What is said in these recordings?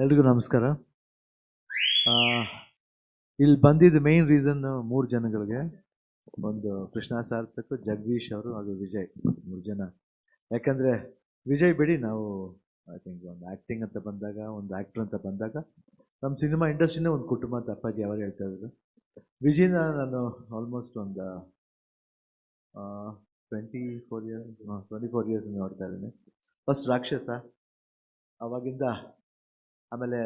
ಎಲ್ರಿಗೂ ನಮಸ್ಕಾರ. ಇಲ್ಲಿ ಬಂದಿದ್ದ ಮೇನ್ ರೀಸನ್ ಮೂರು ಜನಗಳಿಗೆ, ಒಂದು ಕೃಷ್ಣ ಸಾರ್ಥಕ್, ಜಗದೀಶ್ ಅವರು ಹಾಗೂ ವಿಜಯ್ ಮೂರು ಜನ. ಯಾಕಂದರೆ ವಿಜಯ್ ಬಿಡಿ, ನಾವು ಐ ಥಿಂಕ್ ಒಂದು ಆ್ಯಕ್ಟಿಂಗ್ ಅಂತ ಬಂದಾಗ, ಒಂದು ಆ್ಯಕ್ಟ್ರ್ ಅಂತ ಬಂದಾಗ, ನಮ್ಮ ಸಿನಿಮಾ ಇಂಡಸ್ಟ್ರಿನೇ ಒಂದು ಕುಟುಂಬ ಅಂತ ಅಪ್ಪಾಜಿ ಅವರು ಹೇಳ್ತಾ ಇದ್ರು. ವಿಜಯ್ನ ನಾನು ಆಲ್ಮೋಸ್ಟ್ ಒಂದು twenty four years twenty four years ನೋಡ್ತಾ ಇದ್ದೀನಿ. ಫಸ್ಟ್ ರಾಕ್ಷಸ, ಅವಾಗಿಂದ ಆಮೇಲೆ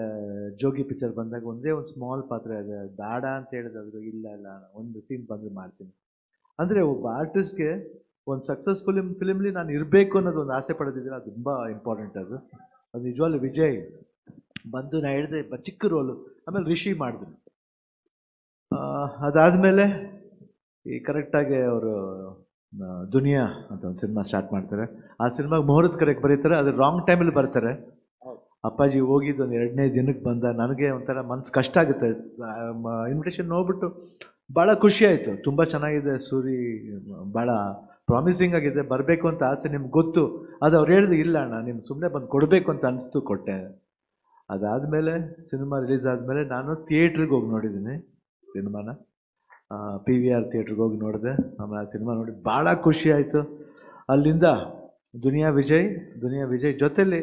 ಜೋಗಿ ಪಿಕ್ಚರ್ ಬಂದಾಗ ಒಂದೇ ಒಂದು ಸ್ಮಾಲ್ ಪಾತ್ರ ಇದೆ ಬೇಡ ಅಂತ ಹೇಳಿದ್ರು ಇಲ್ಲ ಇಲ್ಲ, ಒಂದು ಸೀನ್ ಬಂದು ಮಾಡ್ತೀನಿ. ಅಂದರೆ ಒಬ್ಬ ಆರ್ಟಿಸ್ಟ್ಗೆ ಒಂದು ಸಕ್ಸಸ್ಫುಲ್ ಫಿಲಿಮ್ಲಿ ನಾನು ಇರಬೇಕು ಅನ್ನೋದು ಒಂದು ಆಸೆ ಪಡೆದಿದ್ದೀನಿ ಅದು ತುಂಬ ಇಂಪಾರ್ಟೆಂಟ್ ಅದು. ಅದು ನಿಜವಾಗ್ಲೂ ವಿಜಯ್. ಬಂದು ನಾ ಹೇಳಿದೆ ಚಿಕ್ಕ ರೋಲು ಆಮೇಲೆ ರಿಷಿ ಮಾಡಿದ್ರು. ಅದಾದಮೇಲೆ ಈ ಕರೆಕ್ಟಾಗಿ ಅವರು ದುನಿಯಾ ಅಂತ ಒಂದು ಸಿನಿಮಾ ಸ್ಟಾರ್ಟ್ ಮಾಡ್ತಾರೆ. ಆ ಸಿನಿಮಾಗೆ ಮುಹೂರ್ತ ಕರೆಕ್ಟ್ ಬರೀತಾರೆ, ಅದು ರಾಂಗ್ ಟೈಮಲ್ಲಿ ಬರ್ತಾರೆ. ಅಪ್ಪಾಜಿ ಹೋಗಿದ್ದು ಒಂದು ಎರಡನೇ ದಿನಕ್ಕೆ ಬಂದ. ನನಗೆ ಒಂಥರ ಮನ್ಸು ಕಷ್ಟ ಆಗುತ್ತೆ. ಇನ್ವಿಟೇಷನ್ ನೋಡ್ಬಿಟ್ಟು ಭಾಳ ಖುಷಿ ಆಯಿತು. ತುಂಬ ಚೆನ್ನಾಗಿದೆ ಸೂರಿ ಭಾಳ ಪ್ರಾಮಿಸಿಂಗ್ ಆಗಿದೆ. ಬರಬೇಕು ಅಂತ ಆಸೆ ನಿಮ್ಗೆ ಗೊತ್ತು. ಅದು ಅವ್ರು ಹೇಳಿದ್ರು ಇಲ್ಲ ಅಣ್ಣ ನಿಮ್ಗೆ ಸುಮ್ಮನೆ ಬಂದು ಕೊಡಬೇಕು ಅಂತ ಅನಿಸ್ತು, ಕೊಟ್ಟೆ. ಅದಾದಮೇಲೆ ಸಿನಿಮಾ ರಿಲೀಸ್ ಆದಮೇಲೆ ನಾನು ಥಿಯೇಟ್ರಿಗೆ ಹೋಗಿ ನೋಡಿದ್ದೀನಿ ಸಿನಿಮಾನ. ಪಿ ವಿ ಆರ್ ಥಿಯೇಟ್ರಿಗೆ ಹೋಗಿ ನೋಡಿದೆ. ಆಮೇಲೆ ಆ ಸಿನಿಮಾ ನೋಡಿ ಭಾಳ ಖುಷಿ ಆಯಿತು. ಅಲ್ಲಿಂದ ದುನಿಯಾ ವಿಜಯ್ ದುನಿಯಾ ವಿಜಯ್ ಜೊತೆಲಿ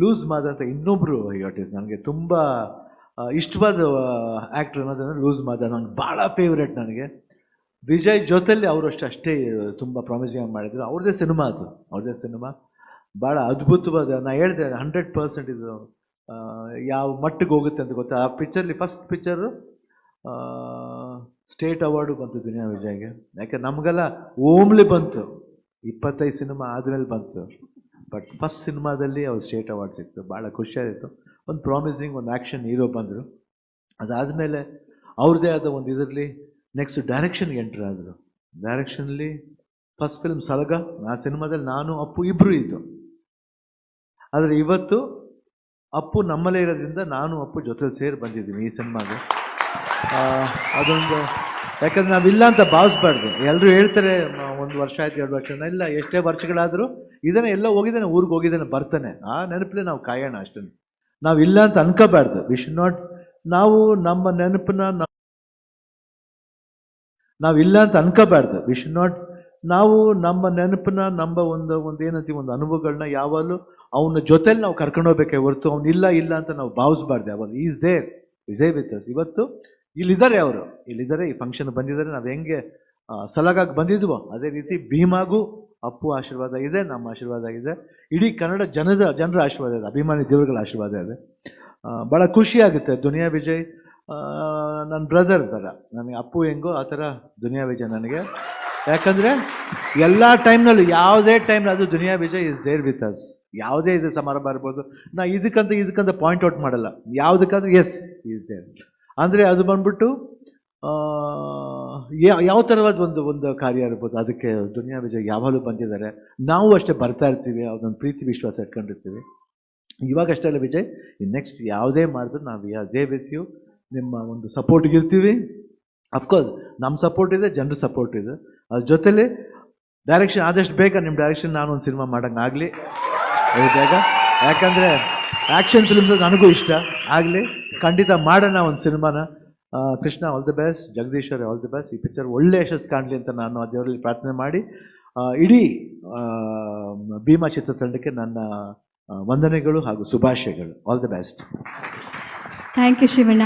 ಲೂಸ್ ಮಾದ ಅಂತ ಇನ್ನೊಬ್ಬರು ಆರ್ಟಿಸ್ಟ್ ನನಗೆ ತುಂಬ ಇಷ್ಟವಾದ ಆ್ಯಕ್ಟ್ರ್ ಅನ್ನೋದಂದ್ರೆ ಲೂಸ್ ಮಾದ. ನನಗೆ ಭಾಳ ಫೇವ್ರೇಟ್ ನನಗೆ. ವಿಜಯ್ ಜೊತೆಲಿ ಅವರು ಅಷ್ಟೇ ಅಷ್ಟೇ, ತುಂಬ ಪ್ರಾಮಿಸಿಂಗ್ ಮಾಡಿದರು. ಅವ್ರದ್ದೇ ಸಿನಿಮಾ ಅದು. ಅವ್ರದೇ ಸಿನಿಮಾ ಭಾಳ ಅದ್ಭುತವಾದ ನಾನು ಹೇಳಿದೆ ಹಂಡ್ರೆಡ್ ಪರ್ಸೆಂಟ್ ಇದು ಯಾವ ಮಟ್ಟಿಗೆ ಹೋಗುತ್ತೆ ಅಂತ ಗೊತ್ತಾ? ಆ ಪಿಕ್ಚರ್ಲಿ ಫಸ್ಟ್ ಪಿಕ್ಚರು ಸ್ಟೇಟ್ ಅವಾರ್ಡು ಬಂತು ದುನಿಯಾ ವಿಜಯ್ಗೆ. ಯಾಕೆ, ನಮಗೆಲ್ಲ ಓಮ್ಲಿ ಬಂತು. ಇಪ್ಪತ್ತೈದು ಸಿನಿಮಾ ಆದಮೇಲೆ ಬಂತು. ಬಟ್ ಫಸ್ಟ್ ಸಿನಿಮಾದಲ್ಲಿ ಅವ್ರು ಸ್ಟೇಟ್ ಅವಾರ್ಡ್ ಸಿಕ್ತು ಭಾಳ ಖುಷಿಯಾಗಿತ್ತು. ಒಂದು ಪ್ರಾಮಿಸಿಂಗ್ ಒಂದು ಆ್ಯಕ್ಷನ್ ಹೀರೋ ಬಂದರು. ಅದಾದಮೇಲೆ ಅವ್ರದ್ದೇ ಆದ ಒಂದು ಇದರಲ್ಲಿ ನೆಕ್ಸ್ಟ್ ಡೈರೆಕ್ಷನ್ಗೆ ಎಂಟ್ರ್ ಆದರು. ಡೈರೆಕ್ಷನಲ್ಲಿ ಫಸ್ಟ್ ಫಿಲ್ಮ್ ಸಲಗ ಆ ಸಿನಿಮಾದಲ್ಲಿ ನಾನು, ಅಪ್ಪು ಇಬ್ಬರು ಇದ್ದು. ಆದರೆ ಇವತ್ತು ಅಪ್ಪು ನಮ್ಮಲ್ಲೇ ಇರೋದ್ರಿಂದ ನಾನು, ಅಪ್ಪು ಜೊತೆಲಿ ಸೇರಿ ಬಂದಿದ್ದೀನಿ ಈ ಸಿನಿಮಾಗೆ ಅದೊಂದು, ಯಾಕಂದ್ರೆ ನಾವಿಲ್ಲ ಅಂತ ಭಾವಿಸ್ಬಾರ್ದು. ಎಲ್ಲರೂ ಹೇಳ್ತಾರೆ ಒಂದು ವರ್ಷ ಆಯ್ತು ಎರಡು ವರ್ಷ ಇಲ್ಲ, ಎಷ್ಟೇ ವರ್ಷಗಳಾದರೂ ಇದನ್ನ ಎಲ್ಲ ಹೋಗಿದ್ದಾನೆ, ಊರಿಗೆ ಹೋಗಿದ್ದಾನೆ, ಬರ್ತಾನೆ. ಆ ನೆನಪಲ್ಲೇ ನಾವು ಕಾಯೋಣ ಅಷ್ಟೇ ನಾವು ಇಲ್ಲ ಅಂತ ಅನ್ಕೋಬಾರ್ದು. ವಿ ಶುಡ್ ನಾಟ್ ನಾವು ನಮ್ಮ ನೆನಪನ್ನ ನಾವು ಇಲ್ಲ ಅಂತ ಅನ್ಕೋಬಾರ್ದು. ವಿ ಶುಡ್ ನಾಟ್ ನಾವು ನಮ್ಮ ನೆನಪನ್ನ, ನಮ್ಮ ಒಂದು ಒಂದು ಏನಂತೀವಿ, ಒಂದು ಅನುಭವಗಳನ್ನ ಯಾವಾಗಲೂ ಅವನ ಜೊತೆಲಿ ನಾವು ಕರ್ಕೊಂಡು ಹೋಗ್ಬೇಕೆ ಹೊರತು ಅವ್ನು ಇಲ್ಲ ಇಲ್ಲ ಅಂತ ನಾವು ಭಾವಿಸ್ಬಾರ್ದು ಯಾವಾಗ is there a with us ಇವತ್ತು ಇಲ್ಲಿದ್ದಾರೆ ಅವರು. ಇಲ್ಲಿದ್ದಾರೆ, ಈ ಫಂಕ್ಷನ್ ಬಂದಿದ್ದಾರೆ. ನಾವು ಹೆಂಗೆ ಸಲಗಾಗಿ ಬಂದಿದ್ವೋ. ಅದೇ ರೀತಿ ಭೀಮಾಗೂ ಅಪ್ಪು ಆಶೀರ್ವಾದ ಇದೆ, ನಮ್ಮ ಆಶೀರ್ವಾದ ಇದೆ. ಇಡೀ ಕನ್ನಡ ಜನದ ಜನರ ಆಶೀರ್ವಾದ ಇದೆ, ಅಭಿಮಾನಿ ದೇವರುಗಳ ಆಶೀರ್ವಾದ ಇದೆ. ಭಾಳ ಖುಷಿ ಆಗುತ್ತೆ ದುನಿಯಾ ವಿಜಯ್. ನನ್ನ ಬ್ರದರ್ ಥರ ನನಗೆ ಅಪ್ಪು ಹೆಂಗೋ ಆ ಥರ ದುನಿಯಾ ವಿಜಯ್ ನನಗೆ. ಯಾಕಂದರೆ ಎಲ್ಲ ಟೈಮ್ನಲ್ಲೂ ಯಾವುದೇ ಟೈಮ್ ಅದು Duniya Vijay is there with us ಯಾವುದೇ ಇದು ಸಮಾರಂಭ ಇರ್ಬೋದು ನಾ ಇದಕ್ಕಂತ ಇದಕ್ಕಂತ ಪಾಯಿಂಟ್ ಔಟ್ ಮಾಡಲ್ಲ. ಯಾವುದಕ್ಕಾದ್ರೂ ಎಸ್ ಈಸ್ ದೇರ್ ಅಂದರೆ ಅದು ಬಂದ್ಬಿಟ್ಟು ಯಾವ ಥರವಾದ ಒಂದು ಒಂದು ಕಾರ್ಯ ಇರ್ಬೋದು? ಅದಕ್ಕೆ ದುನಿಯಾ ವಿಜಯ್ ಯಾವಾಗಲೂ ಬಂದಿದ್ದಾರೆ. ನಾವು ಅಷ್ಟೇ ಬರ್ತಾ ಇರ್ತೀವಿ ಅದೊಂದು ಪ್ರೀತಿ ವಿಶ್ವಾಸ ಇಟ್ಕೊಂಡಿರ್ತೀವಿ. ಇವಾಗ ಅಷ್ಟೇ ಅಲ್ಲ ವಿಜಯ್ ನೆಕ್ಸ್ಟ್ ಯಾವುದೇ ಮಾಡಿದ್ರು ನಾವು ಅದೇ ವ್ಯಕ್ತಿಯು ನಿಮ್ಮ ಒಂದು ಸಪೋರ್ಟ್ಗೆ ಇರ್ತೀವಿ. ಅಫ್ಕೋರ್ಸ್ ನಮ್ಮ ಸಪೋರ್ಟ್ ಇದೆ, ಜನರ ಸಪೋರ್ಟ್ ಇದೆ. ಅದ್ರ ಜೊತೆಲಿ ಡೈರೆಕ್ಷನ್ ಆದಷ್ಟು ಬೇಗ ನಿಮ್ಮ ಡೈರೆಕ್ಷನ್ ನಾನು ಒಂದು ಸಿನಿಮಾ ಮಾಡೋಂಗಾಗಲಿ ಬೇಗ. ಯಾಕಂದರೆ ಆ್ಯಕ್ಷನ್ ಫಿಲ್ಮ್ಸ್ ನನಗೂ ಇಷ್ಟ. ಆಗಲಿ, ಖಂಡಿತ ಮಾಡೋಣ ಒಂದು ಸಿನಿಮಾನ Krishna all the best Jagadishwar all the best ಈ ಪಿಕ್ಚರ್ ಒಳ್ಳೆ ಯಶಸ್ಸು ಕಾಣಲಿ ಅಂತ ನಾನು ದೇವರಲ್ಲಿ ಪ್ರಾರ್ಥನೆ ಮಾಡಿ. ಇಡೀ ಭೀಮಾ ಚಿತ್ರತಂಡಕ್ಕೆ ನನ್ನ ವಂದನೆಗಳು ಹಾಗೂ ಶುಭಾಶಯಗಳು. All the best thank you Shivanna